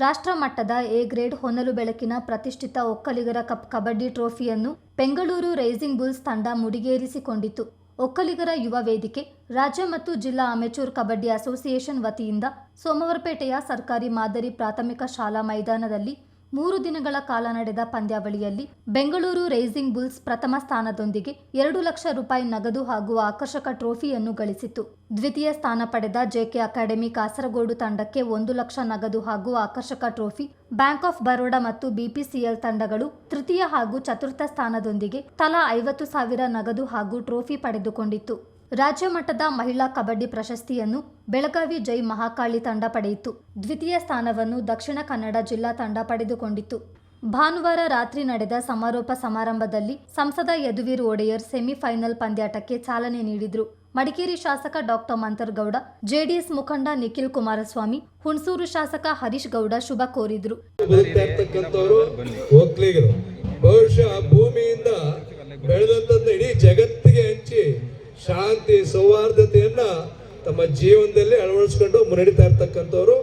ರಾಷ್ಟ್ರ ಮಟ್ಟದ A grade ಹೊನಲು ಬೆಳಕಿನ ಪ್ರತಿಷ್ಠಿತ ಒಕ್ಕಲಿಗರ ಕಪ್ ಕಬಡ್ಡಿ ಟ್ರೋಫಿಯನ್ನು ಬೆಂಗಳೂರು ರೈಸಿಂಗ್ ಬುಲ್ಸ್ ತಂಡ ಮುಡಿಗೇರಿಸಿಕೊಂಡಿತು ಒಕ್ಕಲಿಗರ ಯುವ ವೇದಿಕೆ, ರಾಜ್ಯ ಮತ್ತು ಜಿಲ್ಲಾ ಅಮೆಚೂರ್ ಕಬಡ್ಡಿ ಅಸೋಸಿಯೇಷನ್ ವತಿಯಿಂದ ಸೋಮವಾರಪೇಟೆಯ ಸರ್ಕಾರಿ ಮಾದರಿ ಪ್ರಾಥಮಿಕ ಶಾಲಾ ಮೈದಾನದಲ್ಲಿ ಮೂರು ದಿನಗಳ ಕಾಲ ನಡೆದ ಪಂದ್ಯಾವಳಿಯಲ್ಲಿ ಬೆಂಗಳೂರು ರೈಸಿಂಗ್ ಬುಲ್ಸ್ ಪ್ರಥಮ ಸ್ಥಾನದೊಂದಿಗೆ ಎರಡು ಲಕ್ಷ ರೂಪಾಯಿ ನಗದು ಹಾಗೂ ಆಕರ್ಷಕ ಟ್ರೋಫಿಯನ್ನು ಗಳಿಸಿತು ದ್ವಿತೀಯ ಸ್ಥಾನ ಪಡೆದ ಜೆಕೆ ಅಕಾಡೆಮಿ ಕಾಸರಗೋಡು ತಂಡಕ್ಕೆ ಒಂದು ಲಕ್ಷ ನಗದು ಹಾಗೂ ಆಕರ್ಷಕ ಟ್ರೋಫಿ, ಬ್ಯಾಂಕ್ ಆಫ್ ಬರೋಡಾ ಮತ್ತು ಬಿಪಿಸಿಎಲ್ ತಂಡಗಳು ತೃತೀಯ ಹಾಗೂ ಚತುರ್ಥ ಸ್ಥಾನದೊಂದಿಗೆ ತಲಾ ಐವತ್ತು ಸಾವಿರ ನಗದು ಹಾಗೂ ಟ್ರೋಫಿ ಪಡೆದುಕೊಂಡಿತ್ತು. ರಾಜ್ಯ ಮಟ್ಟದ ಮಹಿಳಾ ಕಬಡ್ಡಿ ಪ್ರಶಸ್ತಿಯನ್ನು ಬೆಳಗಾವಿ ಜೈ ಮಹಾಕಾಳಿ ತಂಡ ಪಡೆಯಿತು. ದ್ವಿತೀಯ ಸ್ಥಾನವನ್ನು ದಕ್ಷಿಣ ಕನ್ನಡ ಜಿಲ್ಲಾ ತಂಡ ಪಡೆದುಕೊಂಡಿತು. ಭಾನುವಾರ ರಾತ್ರಿ ನಡೆದ ಸಮಾರೋಪ ಸಮಾರಂಭದಲ್ಲಿ ಸಂಸದ ಯದುವೀರ್ ಒಡೆಯರ್ ಸೆಮಿಫೈನಲ್ ಪಂದ್ಯಾಟಕ್ಕೆ ಚಾಲನೆ ನೀಡಿದರು. ಮಡಿಕೇರಿ ಶಾಸಕ ಡಾಕ್ಟರ್ ಮಂತರ್ಗೌಡ ಜೆಡಿಎಸ್ ಮುಖಂಡ ನಿಖಿಲ್ ಕುಮಾರಸ್ವಾಮಿ ಹುಣಸೂರು ಶಾಸಕ ಹರೀಶ್ ಗೌಡ ಶುಭ ಕೋರಿದ್ರು. ಸೌಹಾರ್ದತೆಯನ್ನ ತಮ್ಮ ಜೀವನದಲ್ಲಿ ಅಳವಡಿಸ್ಕೊಂಡು ಮುನ್ನಡಿತಾ ಇರ್ತಕ್ಕಂಥವ್ರು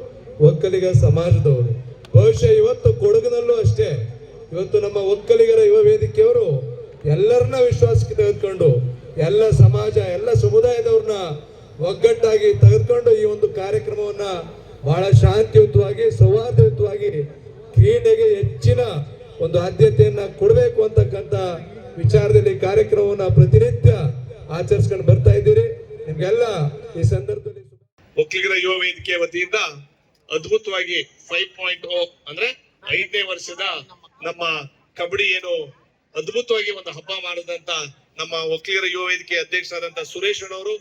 ಒಕ್ಕಲಿಗ ಸಮಾಜದವರು. ಬಹುಶಃ ಇವತ್ತು ಕೊಡಗಿನಲ್ಲೂ ಅಷ್ಟೇ. ಇವತ್ತು ನಮ್ಮ ಒಕ್ಕಲಿಗರ ಯುವ ವೇದಿಕೆಯವರು ಎಲ್ಲರನ್ನ ವಿಶ್ವಾಸಕ್ಕೆ ತೆಗೆದುಕೊಂಡು, ಎಲ್ಲ ಸಮಾಜ, ಎಲ್ಲ ಸಮುದಾಯದವ್ರನ್ನ ಒಗ್ಗಟ್ಟಾಗಿ ತೆಗೆದುಕೊಂಡು ಈ ಒಂದು ಕಾರ್ಯಕ್ರಮವನ್ನ ಬಹಳ ಶಾಂತಿಯುತವಾಗಿ, ಸೌಹಾರ್ದಯುತವಾಗಿ, ಕ್ರೀಡೆಗೆ ಹೆಚ್ಚಿನ ಒಂದು ಆದ್ಯತೆಯನ್ನ ಕೊಡಬೇಕು ಅಂತಕ್ಕಂಥ ವಿಚಾರದಲ್ಲಿ ಕಾರ್ಯಕ್ರಮವನ್ನ ಪ್ರತಿನಿತ್ಯ ಆಚರಿಸ್ಕೊಂಡು ಬರ್ತಾ ಇದ್ದೀರಿ. ನಿಮ್ಗೆಲ್ಲ ಈ ಸಂದರ್ಭದಲ್ಲಿ ಒಕ್ಕಲಿಗರ ಯುವ ವೇದಿಕೆ ವತಿಯಿಂದ ಅದ್ಭುತವಾಗಿ ಫೈವ್ ಪಾಯಿಂಟ್ ಓ ಅಂದ್ರೆ ಐದನೇ ವರ್ಷದ ನಮ್ಮ ಕಬಡ್ಡಿ ಏನು ಅದ್ಭುತವಾಗಿ ಒಂದು ಹಬ್ಬ ಮಾಡಿದಂತ ನಮ್ಮ ಒಕ್ಕಲಿಗರ ಯುವ ವೇದಿಕೆ ಅಧ್ಯಕ್ಷರಾದಂತ ಸುರೇಶ್ ಅವರು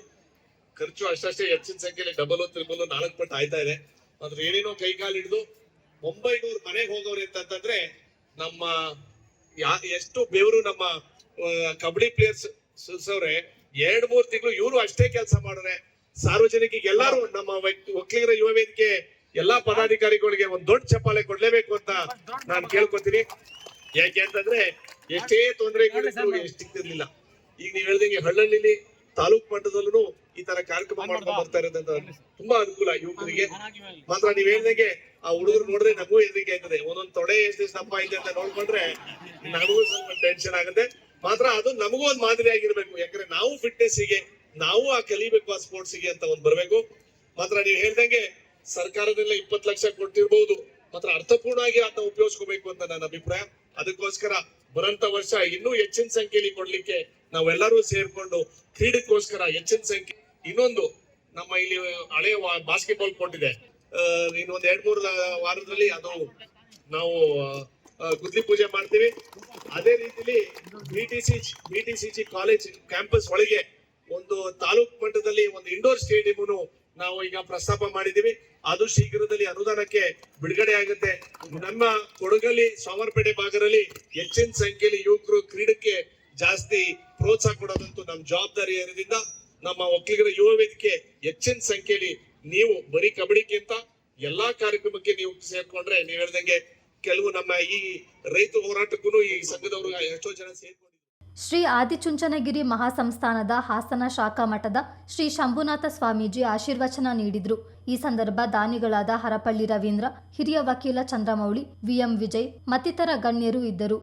ಖರ್ಚು ಅಷ್ಟಷ್ಟೇ ಹೆಚ್ಚಿನ ಸಂಖ್ಯೆಯಲ್ಲಿ ಡಬಲ್ ತ್ರಿಬಲ್ ನಾಲ್ಕು ಪಟ್ಟು ಆಯ್ತಾ ಇದೆ. ಅದ್ರ ಏನೇನೋ ಕೈಕಾಲು ಹಿಡಿದು ಒಂಬೈನೂರು ಮನೆಗೆ ಹೋಗೋರು ಅಂತಂದ್ರೆ ನಮ್ಮ ಎಷ್ಟು ಬೆವರು ನಮ್ಮ ಕಬಡ್ಡಿ ಪ್ಲೇಯರ್ಸ್ ಸುಲ್ಸವ್ರೆ ಎರಡ್ ಮೂರ್ ತಿಂಗಳು ಇವರು ಅಷ್ಟೇ ಕೆಲಸ ಮಾಡಿದ್ರೆ ಸಾರ್ವಜನಿಕರಿಗೆ ಎಲ್ಲಾರು ನಮ್ಮ ಒಕ್ಕಲಿಗರ ಯುವ ವೇದಿಕೆ ಎಲ್ಲಾ ಪದಾಧಿಕಾರಿಗಳಿಗೆ ಒಂದ್ ದೊಡ್ಡ ಚಪ್ಪಾಳೆ ಕೊಡ್ಲೇಬೇಕು ಅಂತ ನಾನು ಕೇಳ್ಕೊತೀನಿ. ಯಾಕೆ ಅಂತಂದ್ರೆ ಎಷ್ಟೇ ತೊಂದರೆಗಳಿದ್ರು ಎಷ್ಟು ಸಿಗ್ತಿರ್ಲಿಲ್ಲ. ಈಗ ನೀವ್ ಹೇಳ್ದಂಗೆ ಹಳ್ಳಳ್ಳಿಲಿ ತಾಲೂಕ್ ಮಟ್ಟದಲ್ಲೂ ಈ ತರ ಕಾರ್ಯಕ್ರಮ ಮಾಡ್ಕೊಂಡು ಬರ್ತಾ ಇರೋದಂತ ತುಂಬಾ ಅನುಕೂಲ ಯುವಕರಿಗೆ ಮಾತ್ರ ನೀವ್ ಹೇಳ್ದಂಗೆ ಆ ಹುಡುಗರು ನೋಡಿದ್ರೆ ನಮಗೂ ಹೆದರಿಕೆ ಆಗ್ತದೆ ಒಂದೊಂದ್ ತೊಡೆ ಎಷ್ಟು ಸಪ್ಪ ಇದೆ ಅಂತ ನೋಡ್ಕೊಂಡ್ರೆ ನನಗೂ ಸ್ವಲ್ಪ ಟೆನ್ಷನ್ ಆಗುತ್ತೆ. ಮಾತ್ರ ಅದು ನಮಗೂ ಒಂದು ಮಾದರಿ ಆಗಿರ್ಬೇಕು. ಯಾಕಂದ್ರೆ ನಾವು ಫಿಟ್ನೆಸ್ಗೆ, ನಾವು ಆ ಕಲಿಬೇಕು ಆ ಸ್ಪೋರ್ಟ್ಸ್ಗೆ ಅಂತ ಒಂದ್ ಬರ್ಬೇಕು. ಮಾತ್ರ ನೀವು ಹೇಳ್ದಂಗೆ ಸರ್ಕಾರದಿಂದ ಇಪ್ಪತ್ ಲಕ್ಷ ಕೊಟ್ಟಿರ್ಬಹುದು ಮಾತ್ರ ಅರ್ಥಪೂರ್ಣವಾಗಿ ಅದನ್ನ ಉಪಯೋಗಿಸ್ಕೋಬೇಕು ಅಂತ ನನ್ನ ಅಭಿಪ್ರಾಯ. ಅದಕ್ಕೋಸ್ಕರ ಬರಂತ ವರ್ಷ ಇನ್ನೂ ಹೆಚ್ಚಿನ ಸಂಖ್ಯೆಯಲ್ಲಿ ಕೊಡ್ಲಿಕ್ಕೆ ನಾವೆಲ್ಲರೂ ಸೇರ್ಕೊಂಡು ಕ್ರೀಡೆಗೋಸ್ಕರ ಹೆಚ್ಚಿನ ಸಂಖ್ಯೆ ಇನ್ನೊಂದು ನಮ್ಮ ಇಲ್ಲಿ ಹಳೆ ಬಾಸ್ಕೆಟ್ಬಾಲ್ ಕೋರ್ಟ್ ಇದೆ. ಇನ್ನೊಂದ್ ಎರಡ್ ಮೂರು ವಾರದಲ್ಲಿ ಅದು ನಾವು ಗುದ್ಲಿ ಪೂಜೆ ಮಾಡ್ತೀವಿ. ಅದೇ ರೀತಿಲಿ B T C college campus ಒಳಗೆ ಒಂದು ತಾಲೂಕ್ ಮಟ್ಟದಲ್ಲಿ ಒಂದು ಇಂಡೋರ್ ಸ್ಟೇಡಿಯಂ ನಾವು ಈಗ ಪ್ರಸ್ತಾಪ ಮಾಡಿದೀವಿ ಅದು ಶೀಘ್ರದಲ್ಲಿ ಅನುದಾನಕ್ಕೆ ಬಿಡುಗಡೆ ಆಗುತ್ತೆ. ನಮ್ಮ ಕೊಡಗಲ್ಲಿ ಸೋಮರಪೇಟೆ ಭಾಗದಲ್ಲಿ ಹೆಚ್ಚಿನ ಸಂಖ್ಯೆಯಲ್ಲಿ ಯುವಕರು ಕ್ರೀಡೆಗೆ ಜಾಸ್ತಿ ಪ್ರೋತ್ಸಾಹ ಕೊಡೋದಂತೂ ನಮ್ಮ ಜವಾಬ್ದಾರಿ ಇರೋದ್ರಿಂದ ನಮ್ಮ ಒಕ್ಕಲಿಗರ ಯುವ ವೇದಿಕೆ ಹೆಚ್ಚಿನ ಸಂಖ್ಯೆಯಲ್ಲಿ ನೀವು ಬರೀ ಕಬಡ್ಡಿಗಿಂತ ಎಲ್ಲಾ ಕಾರ್ಯಕ್ರಮಕ್ಕೆ ನೀವು ಸೇರ್ಕೊಂಡ್ರೆ ನೀವು ಹೇಳ್ದಂಗೆ ಕೆಲವು ನಮ್ಮ ಈ ರೈತ ಹೋರಾಟಕ್ಕೂ ಈ ಸಂಘದವರು ಎಷ್ಟೋ ಜನ ಸೇರ್ಕೊಂಡಿದ್ದಾರೆ ಶ್ರೀ ಆದಿಚುಂಚನಗಿರಿ ಮಹಾಸಂಸ್ಥಾನದ ಹಾಸನ ಶಾಖಾ ಮಠದ ಶ್ರೀ ಶಂಭುನಾಥ ಸ್ವಾಮೀಜಿ ಆಶೀರ್ವಚನ ನೀಡಿದರು. ಈ ಸಂದರ್ಭ ದಾನಿಗಳಾದ ಹರಪಳ್ಳಿ ರವೀಂದ್ರ, ಹಿರಿಯ ವಕೀಲ ಚಂದ್ರಮೌಳಿ, ವಿಎಂ ವಿಜಯ್ ಮತ್ತಿತರ ಗಣ್ಯರು ಇದ್ದರು.